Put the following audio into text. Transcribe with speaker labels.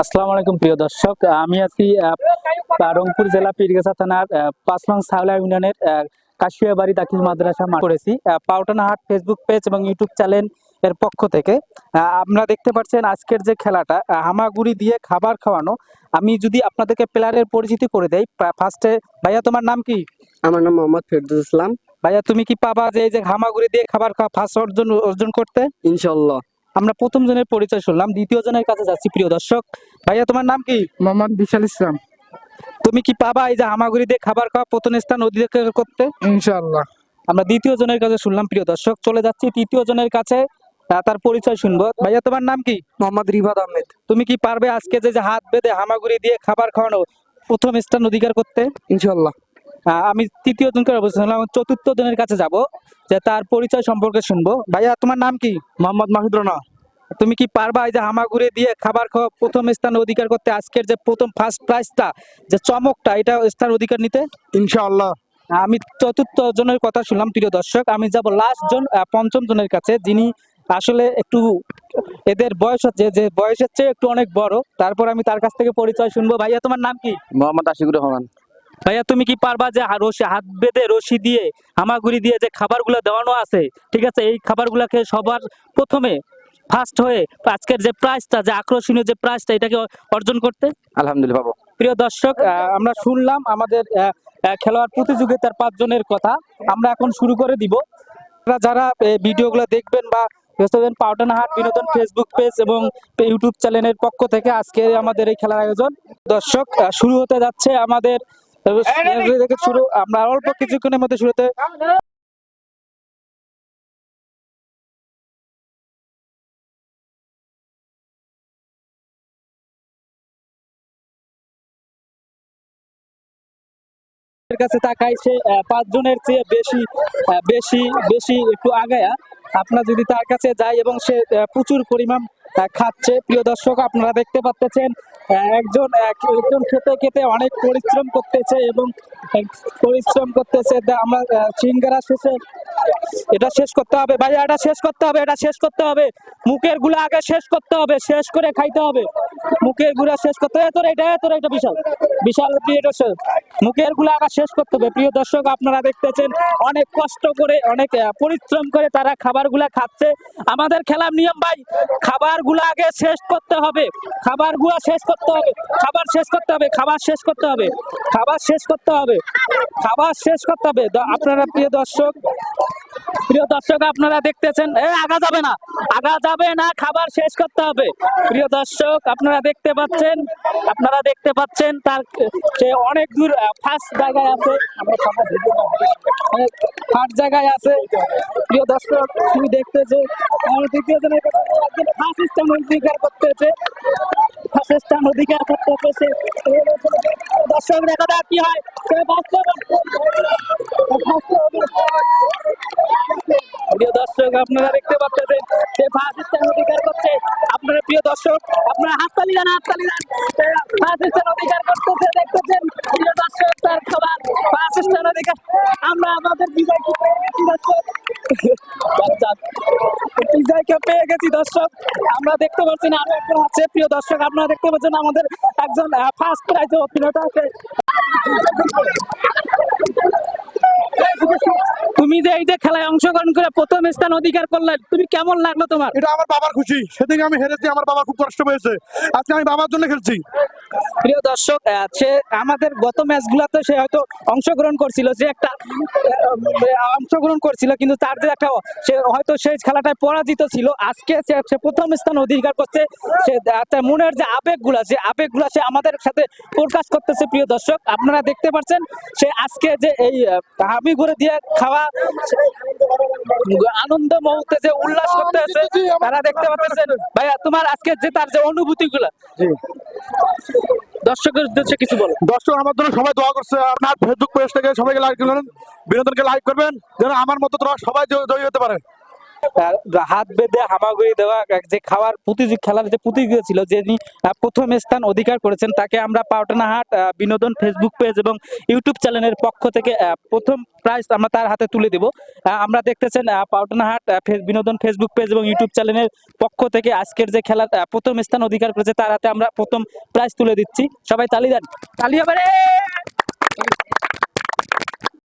Speaker 1: আসসালামু আলাইকুম প্রিয় দর্শক। আমি আছি রংপুর জেলা পীরগাছা থানার আহ, পাঁচ নং সাউলা ইউনিয়নের আহ, কাশিয়াবাড়ি দাখিল মাদ্রাসা করেছি পাউটানা হাট ফেসবুক পেজ এবং ইউটিউব চ্যানেল এর পক্ষ থেকে আপনারা দেখতে পাচ্ছেন আজকের যে খেলাটা হামাগুড়ি দিয়ে খাবার খাওয়ানো। আমি যদি আপনাদেরকে প্লেয়ারের পরিচিতি করে দেই ফার্স্টে ভাইয়া তোমার নাম কি?
Speaker 2: আমার নাম মোহাম্মদ ফেরদৌস ইসলাম।
Speaker 1: ভাইয়া তুমি কি পাবা যে এই যে হামাগুড়ি দিয়ে খাবার খাওয়া ফার্স্ট অর্জন অর্জন করতে?
Speaker 2: ইনশাল্লাহ
Speaker 1: আমরা প্রথম জনের পরিচয় শুনলাম দ্বিতীয় জনের কাছে যাচ্ছি প্রিয় দর্শক। ভাইয়া তোমার নাম কি?
Speaker 3: মোহাম্মদ বিশাল ইসলাম।
Speaker 1: তুমি কি পাবা এই যে হামাগুড়ি দিয়ে খাবার খাওয়া প্রথম স্থান অধিকার করতে?
Speaker 3: ইনশাআল্লাহ।
Speaker 1: আমরা দ্বিতীয় জনের কাছে শুনলাম প্রিয় দর্শক। চলে যাচ্ছি তৃতীয় জনের কাছে তার পরিচয় শুনব। ভাইয়া তোমার নাম কি?
Speaker 2: মোহাম্মদ রিভাদ আহমেদ।
Speaker 1: তুমি কি পারবে আজকে যে যে হাত বেঁধে হামাগুড়ি দিয়ে খাবার খাওয়ানো প্রথম স্থান অধিকার করতে?
Speaker 2: ইনশাল্লাহ
Speaker 1: আহ, আমি তৃতীয় জনকে অবস্থান করলাম, চতুর্থ জনের কাছে যাব যে তার পরিচয় সম্পর্কে শুনব। ভাইয়া তোমার নাম কি?
Speaker 3: মোহাম্মদ মাহিদ রানা।
Speaker 1: তুমি কি পারবা এই যে হামাগুড়ি দিয়ে খাবার খাওয়া প্রথম স্থান অধিকার করতে? আজকের যে প্রথম ফার্স্ট প্রাইজটা যে চমকটা এটা স্থান অধিকার নিতে?
Speaker 3: ইনশাআল্লাহ।
Speaker 1: আমি চতুর্থ জনের কথা শুনলাম প্রিয় দর্শক। আমি যাব লাস্ট জন পঞ্চম জনের কাছে যিনি আসলে একটু এদের বয়স হচ্ছে যে বয়সের চেয়ে একটু অনেক বড়। তারপর আমি তার কাছ থেকে পরিচয় শুনব। ভাইয়া তোমার নাম কি?
Speaker 2: মোহাম্মদ আশিকুর রহমান।
Speaker 1: ভাইয়া তুমি কি পারবা যে রশি হাত বেঁধে রশি দিয়ে হামাগুড়ি দিয়ে যে খাবারগুলো দেওয়ানো আছে? ঠিক আছে এই খাবারগুলোকে সবার প্রথমে ফার্স্ট হয়ে আজকের যে প্রাইজটা যে আকর্ষণীয় যে প্রাইজটা এটাকে অর্জন করতে?
Speaker 2: আলহামদুলিল্লাহ বাবু।
Speaker 1: প্রিয় দর্শক আমরা শুনলাম আমাদের খেলোয়াড় প্রতিযোগিতার পাঁচজনের কথা। আমরা এখন শুরু করে দিব। যারা ভিডিওগুলো দেখবেন বা দেখবেন পাউটানা হাট বিনোদন ফেসবুক পেজ এবং ইউটিউব চ্যানেলের পক্ষ থেকে আজকে আমাদের এই খেলার আয়োজন। দর্শক শুরু হতে যাচ্ছে আমাদের আমরা অল্প কিছুক্ষণের মধ্যে শুরুতে কাছে তাকাই সে পাঁচজনের চেয়ে বেশি বেশি বেশি একটু আগায়া। আপনার যদি তার কাছে যাই এবং সে প্রচুর পরিমাণ খাচ্ছে, প্রিয় দর্শক, আপনারা দেখতে পাচ্ছেন একজন একজন খেতে খেতে অনেক পরিশ্রম করতেছে এবং পরিশ্রম করতেছে। আমরা সিঙ্গারা শেষে, এটা শেষ করতে হবে। ভাই এটা শেষ করতে হবে, এটা শেষ করতে হবে। মুখেরগুলো আগে শেষ করতে হবে, শেষ করে খাইতে হবে। মুখেরগুলা শেষ করতে তোর এটা তোর এটা বিশাল। বিশাল প্রিয় মুখেরগুলা আগে শেষ করতে হবে। প্রিয় দর্শক, আপনারা দেখতেছেন অনেক কষ্ট করে, অনেক পরিশ্রম করে তারা খাবারগুলা খাচ্ছে। আমাদের খেলার নিয়ম ভাই, খাবারগুলো আগে শেষ করতে হবে। খাবারগুলো শেষ করতে হবে। খাবার শেষ করতে হবে। খাবার শেষ করতে হবে। খাবার শেষ করতে হবে। খাবার শেষ করতে হবে। আপনারা প্রিয় দর্শক প্রিয় দর্শক, আপনারা দেখতেছেন, এ, আগা যাবে না, আগা যাবে না, খাবার শেষ করতে হবে। প্রিয় দর্শক, আপনারা দেখতে পাচ্ছেন, আপনারা দেখতে পাচ্ছেন তার, সে অনেক দূর ফার্স্ট জায়গায় আছে। ফার্স্ট জায়গায় আছে। প্রিয় দর্শক, তুমি দেখতেছে, আমার দ্বিতীয় জনের ফার্স্ট স্থান অধিকার করতেছে। ফার্স্ট স্থান অধিকার করতেছে দর্শক, দেখা কি হয়। প্রিয় দর্শক আপনারা দেখতে পাচ্ছেন সে ফার্স্ট স্থান অধিকার করছে আপনারা প্রিয় দর্শক আপনারা হাততালি দেন হাততালি দেন। ফার্স্ট স্থান অধিকার করতেছে দেখতেছেন প্রিয় দর্শক তার খাবার ফার্স্ট অধিকার। আমরা আমাদের বিজয়কে পেয়ে গেছি দর্শক। যাক, বিজয়কে পেয়ে গেছি দর্শক। আমরা দেখতে পাচ্ছেন আরও একজন আছে প্রিয় দর্শক আপনারা দেখতে পাচ্ছেন আমাদের একজন ফার্স্ট প্রাইজ অভিনেতা আছে। তুমি যে এই যে খেলায় অংশগ্রহণ করে প্রথম স্থান অধিকার করলে তুমি কেমন লাগল তোমার?
Speaker 3: এটা আমার বাবার খুশি। সেদিকে আমি হেরেছি আমার বাবা খুব কষ্ট পেয়েছে। আজকে আমি বাবার জন্য খেলছি।
Speaker 1: প্রিয় দর্শক সে আমাদের গত ম্যাচগুলোতে সে হয়তো অংশগ্রহণ করছিল যে একটা অংশগ্রহণ করছিল কিন্তু তার যে একটা সে হয়তো সেই খেলাটায় পরাজিত ছিল। আজকে সে প্রথম স্থান অধিকার করছে। সে তার মনের যে আবেগ আবেগগুলা যে আবেগগুলা সে আমাদের সাথে প্রকাশ করতেছে প্রিয় দর্শক আপনারা দেখতে পাচ্ছেন সে আজকে যে এই হাবি ঘুরে দিয়ে খাওয়া আনন্দ মুহূর্তে যে উল্লাস করতে আছে তারা দেখতে পাচ্ছেন। ভাইয়া তোমার আজকে যে তার যে অনুভূতি গুলা দর্শকের উদ্দেশ্যে কিছু বলো।
Speaker 3: দর্শক আমার জন্য সবাই দোয়া করছে। আপনার ফেসবুক পেজ থেকে সবাইকে লাইক করবেন বিনোদনকে লাইক করবেন যেন আমার মতো তোরা সবাই জয়ী হতে পারে।
Speaker 1: হাত বেঁধে হামাগুড়ি দেওয়া যে খাওয়ার প্রতিযোগী খেলার যে প্রতিযোগিতা ছিল যিনি প্রথম স্থান অধিকার করেছেন তাকে আমরা পাউটানাহাট আহ, বিনোদন ফেসবুক পেজ এবং ইউটিউব চ্যানেলের পক্ষ থেকে প্রথম প্রাইজ আমরা তার হাতে তুলে দেব। আমরা দেখতেছেন আহ, পাউটানাহাট আহ, বিনোদন ফেসবুক পেজ এবং ইউটিউব চ্যানেলের পক্ষ থেকে আজকের যে খেলার প্রথম স্থান অধিকার করেছে তার হাতে আমরা প্রথম প্রাইজ তুলে দিচ্ছি। সবাই তালি দেন। তালি হবে